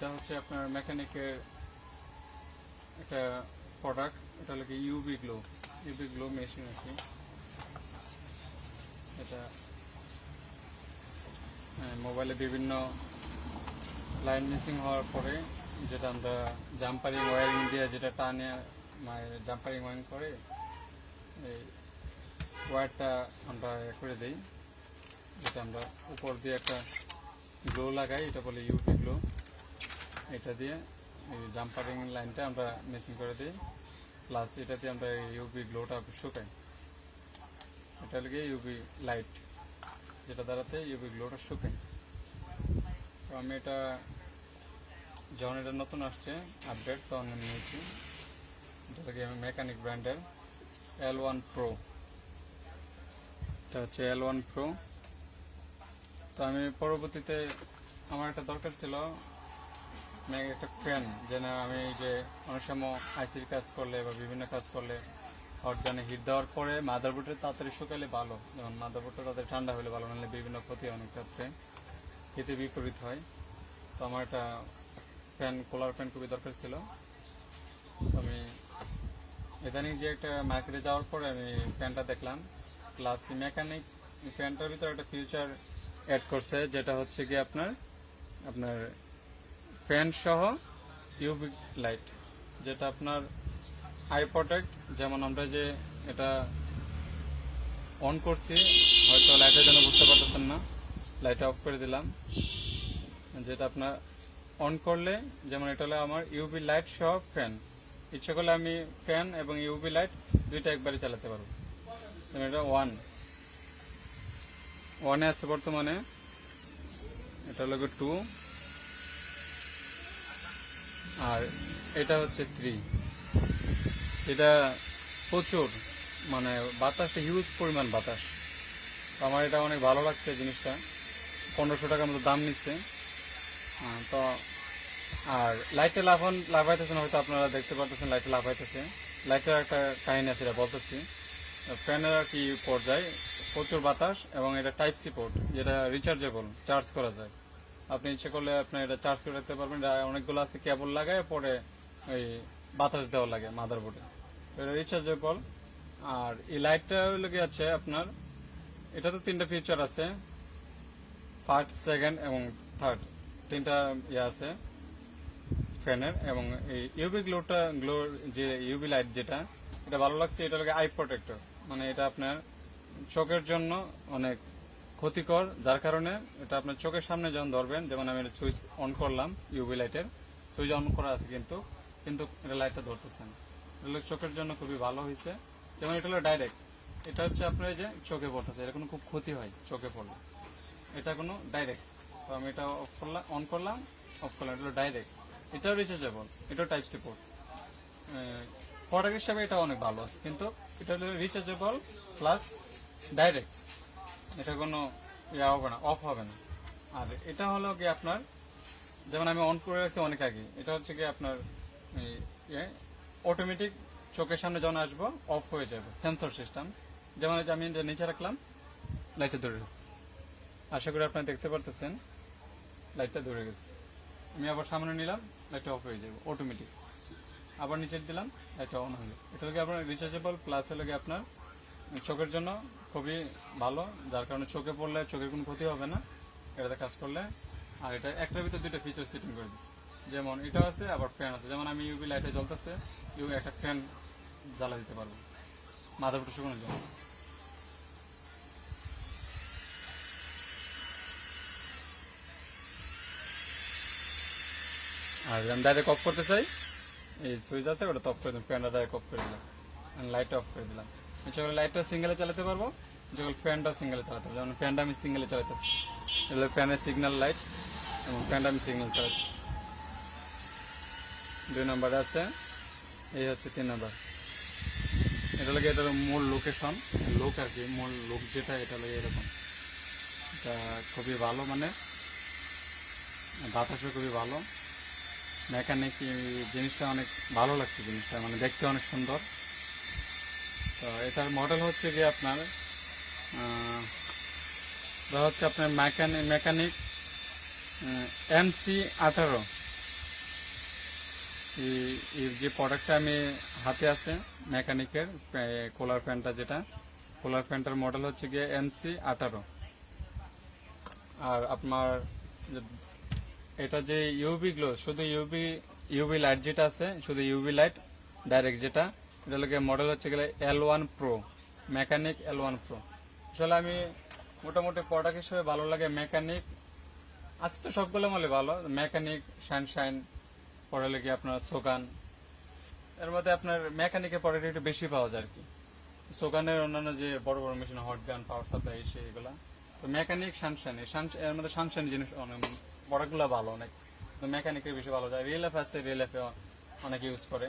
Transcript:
এটা হচ্ছে আপনার মেকানিকের একটা প্রোডাক্ট এটা কি UV glow UV glow machine আছে এটা হ্যাঁ, মোবাইলে বিভিন্ন লাইন মিসিং হওয়ার পরে যেটা আমরা জাম্পারিং ওয়ারিং দিয়ে যেটা টানে মানে জাম্পারিং ওয়ারিং করে এই ওয়্যারটা আমরা এ করে দিই। যেটা আমরা উপর দিয়ে একটা গ্লো লাগাই এটা বলে ইউপি গ্লো এটা দিয়ে জাম্পারিং লাইনটা আমরা মেশিং করে দিই। প্লাস এটা দিয়ে আমরা ইউপি গ্লোটা শুকাই। এটা লাগে ইউপি লাইট যেটা দ্বারাতে ইউপি গ্লোটা শুকাই তো আমি এটা যখন এটা নতুন আসছে আপডেট তখন আমি নিয়েছি। এটা লাগে আমি মেকানিক ব্র্যান্ডের এল ওয়ান প্রো এটা হচ্ছে এল ওয়ান প্রো তো আমি পরবর্তীতে আমার একটা দরকার ছিল মানে একটা ফ্যান যেন আমি যে অনেক সময় আইসির কাজ করলে বা বিভিন্ন কাজ করলে অর্গানে হিট দেওয়ার পরে মাদারবোর্ডে তাড়াতাড়ি শুকালে ভালো। যেমন মাদারবোর্ডটা তাড়াতাড়ি ঠান্ডা হলে ভালো, নাহলে বিভিন্ন ক্ষতি অনেক ক্ষেত্রে। হিতে বিপরীত হয়। তো আমার একটা ফ্যান কুলার ফ্যান খুবই দরকার ছিল। আমি ইদানিং যে একটা মার্কেটে যাওয়ার পরে আমি ফ্যানটা দেখলাম। প্লাস মেকানিক ফ্যানটার ভিতরে একটা ফিউচার অ্যাড করছে, যেটা হচ্ছে কি আপনার আপনার ফ্যান সহ ইউভি লাইট, যেটা আপনার আই প্রোটেক্ট, যেমন আমরা যে এটা অন করছি, হয়তো লাইটের জন্য বুঝতে পারতেছেন না লাইট অফ করে দিলাম, যেটা আপনার অন করলে, যেমন এটা হলো আমার ইউভি লাইট সহ ফ্যান। ইচ্ছে করলে আমি ফ্যান এবং ইউভি লাইট দুইটা একবারে চালাতে পারব। যেমন এটা ওয়ান। ওয়ানে আছে বর্তমানে, এটা হলো টু। আর এটা হচ্ছে থ্রি এটা প্রচুর মানে বাতাসটা হিউজ পরিমাণ বাতাস। আমার এটা অনেক ভালো লাগছে জিনিসটা। পনেরোশো টাকার মতো দাম নিচ্ছে। তো আর লাইটে লাফান লাফাইতেছেন হয়তো আপনারা দেখতে পারতেছেন লাইটে লাফাইতেছে। লাইটের একটা কাহিনী আছে, এটা বলতেছি। ফ্যানের আর কি পর্যায়ে, প্রচুর বাতাস এবং এটা টাইপ সি পোর্ট যেটা রিচার্জেবল চার্জ করা যায়। আপনি ইচ্ছে করলে আপনি এটা চার্জ করে রাখতে পারবেন। অনেকগুলো আছে কেবল লাগায় পরে ওই বাতাস দেওয়া লাগে মাদারবোর্ডে এটা রিচার্জেবল আর এই লাইটটা লেগে আছে আপনার এটা তো তিনটা ফিচার আছে ফার্স্ট সেকেন্ড এবং থার্ড তিনটা ইয়ে আছে, ফ্যানের এবং এই ইউবি গ্লোটা গ্লো যে ইউবি লাইট যেটা, এটা ভালো লাগছে, এটা লাগে আই প্রোটেক্টর মানে এটা আপনার চোখের জন্য অনেক ক্ষতিকর, যার কারণে এটা আপনার চোখের সামনে যখন ধরবেন, যেমন আমি এটা সুইচ অন করলাম ইউবি লাইটের সুইচ অন করা আছে কিন্তু কিন্তু এটা লাইটটা ধরতেছে না। এটা হলো চোখের জন্য খুবই ভালো হয়েছে। যেমন এটা হলো ডাইরেক্ট এটা হচ্ছে আপনার যে চোখে পড়তেছে, এটা কোনো খুব ক্ষতি হয় চোখে পড়লে। এটা কোনো ডাইরেক্ট তো আমি এটা অফ করলাম অন করলাম অফ করলাম, এটা হলো ডাইরেক্ট এটাও রিচার্জেবল এটাও টাইপ সাপোর্ট প্রোডাক্ট হিসাবে এটা অনেক ভালো আছে, কিন্তু এটা হলো রিচার্জেবল প্লাস ডাইরেক্ট এটা কোনো ইয়া হবে না অফ হবে না। আর এটা হলো কি আপনার, যেমন আমি অন করে রাখছি অনেক আগে এটা হচ্ছে কি আপনার অটোমেটিক চোখের সামনে যখন আসব অফ হয়ে যাবে সেন্সর সিস্টেম যেমন যে আমি এটা নিচে রাখলাম লাইটটা ধরে গেছে আশা করি আপনারা দেখতে পারতেছেন লাইটটা ধরে গেছে। আমি আবার সামনে নিলাম লাইটটা অফ হয়ে যাবে অটোমেটিক আবার নিচে দিলাম লাইটটা অন হয়ে যাবে এটা হলো আপনার রিচার্জেবল প্লাস হলো কি আপনার চোখের জন্য খুবই ভালো, যার কারণে চোখে পড়লে চোখের কোনো ক্ষতি হবে না। এটাতে কাজ করলে, আর এটা একটার ভিতরে দুইটা ফিচার সেটিং করে দিচ্ছি যেমন এটা আছে, আবার ফ্যান আছে। যেমন আমি ইউবি লাইটে জ্বলতেছে ইউ একটা ফ্যান জ্বালা দিতে পারব। মাথা ফুটে শুকনো জন্য। আর আমি ডাইরেক্ট অফ করতে চাই, এই সুইচ আছে, ওটা অফ করে দিলাম ফ্যানটা ডাইরেক্ট অফ করে দিলাম লাইটটা অফ করে দিলাম। করে লাইটটা সিঙ্গেলে চালাতে পারব, যেগুলো ফ্যানটা সিঙ্গেলে চালাতে পারব। যেমন ফ্যানটা আমি সিঙ্গেলে চালাতেছি এগুলো ফ্যানের সিগন্যাল লাইট এবং ফ্যানটা আমি সিগন্যাল চালাচ্ছি দুই নম্বরে আছে, এই হচ্ছে তিন নম্বর। এটা লাগে এটার মূল লোকেশন লোক আর কি, মূল লোক যেটা, এটা লাগে এরকম। এটা খুবই ভালো মানে। বাতাসও খুবই ভালো। মেকানিক জিনিসটা অনেক ভালো লাগছে জিনিসটা মানে দেখতে অনেক সুন্দর। তো এটার মডেল হচ্ছে কি আপনার হচ্ছে আপনার মেকানিক মেকানিক এমসি আঠারো। যে প্রোডাক্টটা আমি হাতে আছে মেকানিকের কোলার ফ্যানটা যেটা কোলার ফ্যানটার মডেল হচ্ছে গিয়ে এনসি আঠারো। আর আপনার এটা যে ইউবি গ্লো শুধু ইউবি ইউবি লাইট যেটা আছে, শুধু ইউবি লাইট ডাইরেক্ট যেটা এটা লোকে মডেল হচ্ছে গেলে L one pro mechanic L one pro আসলে আমি মোটামুটি প্রোডাক্ট হিসেবে ভালো লাগে মেকানিক আছে তো সবগুলো মালে ভালো মেকানিক সানশাইন পরে লেগে আপনার সোগান এর মধ্যে আপনার মেকানিকের প্রোডাক্ট একটু বেশি পাওয়া যায় আর কি। সোগানের অন্যান্য যে বড় বড় machine hot gun power supply এসে এগুলা। তো মেকানিক সানশাইন এর মধ্যে সানশাইন জিনিস অনেক প্রোডাক্টগুলো ভালো অনেক। মেকানিকের বেশি ভালো যায়। রিয়েল এফ আছে রিয়েল এফে অনেক ইউজ করে।